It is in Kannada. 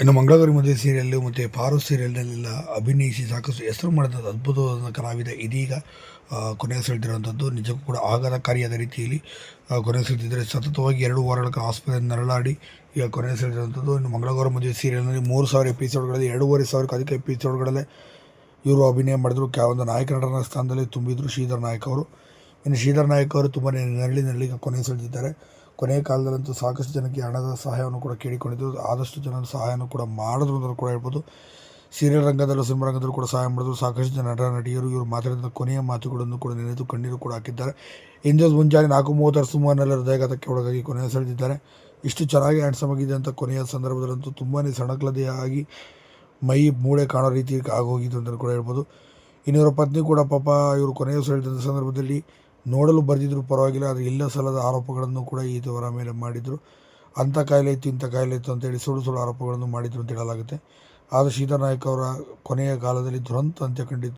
ಇನ್ನು ಮಂಗಳಗೌರಿ ಮದುವೆ ಸೀರಿಯಲ್ಲು ಮತ್ತು ಪಾರು ಸೀರಿಯಲ್ನಲ್ಲೆಲ್ಲ ಅಭಿನಯಿಸಿ ಸಾಕಷ್ಟು ಹೆಸರು ಮಾಡಿದಂಥ ಅದ್ಭುತವಾದ ಕಲಾವಿದ ಇದೀಗ ಸೆಳೆದಿರುವಂಥದ್ದು ನಿಜಕ್ಕೂ ಕೂಡ ಆಘಾತಕಾರಿಯಾದ ರೀತಿಯಲ್ಲಿ ಕೊನೆ ಕೊನೆಯ ಸೆಳೆದಿದ್ದರೆ ಸತತವಾಗಿ ಎರಡು ವಾರಗಳ ಕಾಲ ಆಸ್ಪತ್ರೆಯಲ್ಲಿ ನರಳಾಡಿ ಈಗ ಕೊನೆಯ ಸೆಳೆದಿರುವಂಥದ್ದು ಇನ್ನು ಮಂಗಳಗೌರ ಮದುವೆ ಸೀರಿಯಲ್ನಲ್ಲಿ ಮೂರು ಸಾವಿರ ಎಪಿಸೋಡ್ಗಳಲ್ಲಿ, ಎರಡೂವರೆ ಸಾವಿರಕ್ಕೂ ಅಧಿಕ ಎಪಿಸೋಡ್ಗಳಲ್ಲೇ ಇವರು ಅಭಿನಯ ಮಾಡಿದ್ರು. ಕ್ಯಾ ಒಂದು ನಾಯಕ ನಟನ ಸ್ಥಾನದಲ್ಲಿ ತುಂಬಿದ್ರು ಶ್ರೀಧರ್ ನಾಯಕ್ ಅವರು. ಇನ್ನು ಶ್ರೀಧರ್ ನಾಯಕ್ ಅವರು ತುಂಬಾ ನರಳಿ ನರಳಿ ಕೊನೆ ಸೆಳೆದಿದ್ದಾರೆ ಕೊನೆಯ ಕಾಲದಲ್ಲಂತೂ ಸಾಕಷ್ಟು ಜನಕ್ಕೆ ಹಣದ ಸಹಾಯವನ್ನು ಕೂಡ ಕೇಳಿಕೊಂಡಿದ್ದು, ಆದಷ್ಟು ಜನರ ಸಹಾಯವನ್ನು ಕೂಡ ಮಾಡಿದ್ರು ಅಂತ ಕೂಡ ಹೇಳ್ಬೋದು. ಸೀರಿಯಲ್ ರಂಗದಲ್ಲೂ, ಸಿನಿಮಾ ರಂಗದಲ್ಲೂ ಕೂಡ ಸಹಾಯ ಮಾಡಿದ್ರು. ಸಾಕಷ್ಟು ಜನ ನಟ, ನಟಿಯರು ಇವರು ಮಾತಾಡಿದ ಕೊನೆಯ ಮಾತುಗಳನ್ನು ಕೂಡ ನೆನೆದು ಕಣ್ಣೀರು ಕೂಡ ಹಾಕಿದ್ದಾರೆ. ಇಂದು ಮುಂಜಾನೆ ನಾಲ್ಕು ಮೂವತ್ತರ ಸುಮಾರಿನೆಲ್ಲ ಹೃದಯಘಾತಕ್ಕೆ ಒಳಗಾಗಿ ಕೊನೆಯ ಸೆಳೆದಿದ್ದಾರೆ. ಇಷ್ಟು ಚೆನ್ನಾಗಿ ಹ್ಯಾಂಡ್ಸಮ್ ಆಗಿದೆ ಅಂತ ಕೊನೆಯ ಸಂದರ್ಭದಲ್ಲಂತೂ ತುಂಬಾ ಸಣಕ್ಲದೆಯಾಗಿ ಮೈ ಮೂಳೆ ಕಾಣೋ ರೀತಿ ಆಗೋಗಿದ್ದು ಅಂತ ಕೂಡ ಹೇಳ್ಬೋದು. ಇನ್ನೊಬ್ಬರ ಪತ್ನಿ ಕೂಡ ಪಾಪ ಇವರು ಕೊನೆಯ ಸೆಳೆದ ಸಂದರ್ಭದಲ್ಲಿ ನೋಡಲು ಬರೆದಿದ್ರು ಪರವಾಗಿಲ್ಲ, ಆದರೆ ಇಲ್ಲ ಸಲ್ಲದ ಆರೋಪಗಳನ್ನು ಕೂಡ ಈತವರ ಮೇಲೆ ಮಾಡಿದರು. ಅಂಥ ಕಾಯಿಲೆ ಇತ್ತು, ಇಂಥ ಕಾಯಿಲೆ ಇತ್ತು ಅಂತೇಳಿ ಸುಳ್ಳು ಸುಳ್ಳು ಆರೋಪಗಳನ್ನು ಮಾಡಿದ್ರು ಅಂತ ಹೇಳಲಾಗುತ್ತೆ. ಆದರೆ ಶ್ರೀಧರ್ ನಾಯಕ್ ಅವರ ಕೊನೆಯ ಕಾಲದಲ್ಲಿ ದುರಂತ ಅಂತ್ಯ ಕಂಡಿತ್ತು.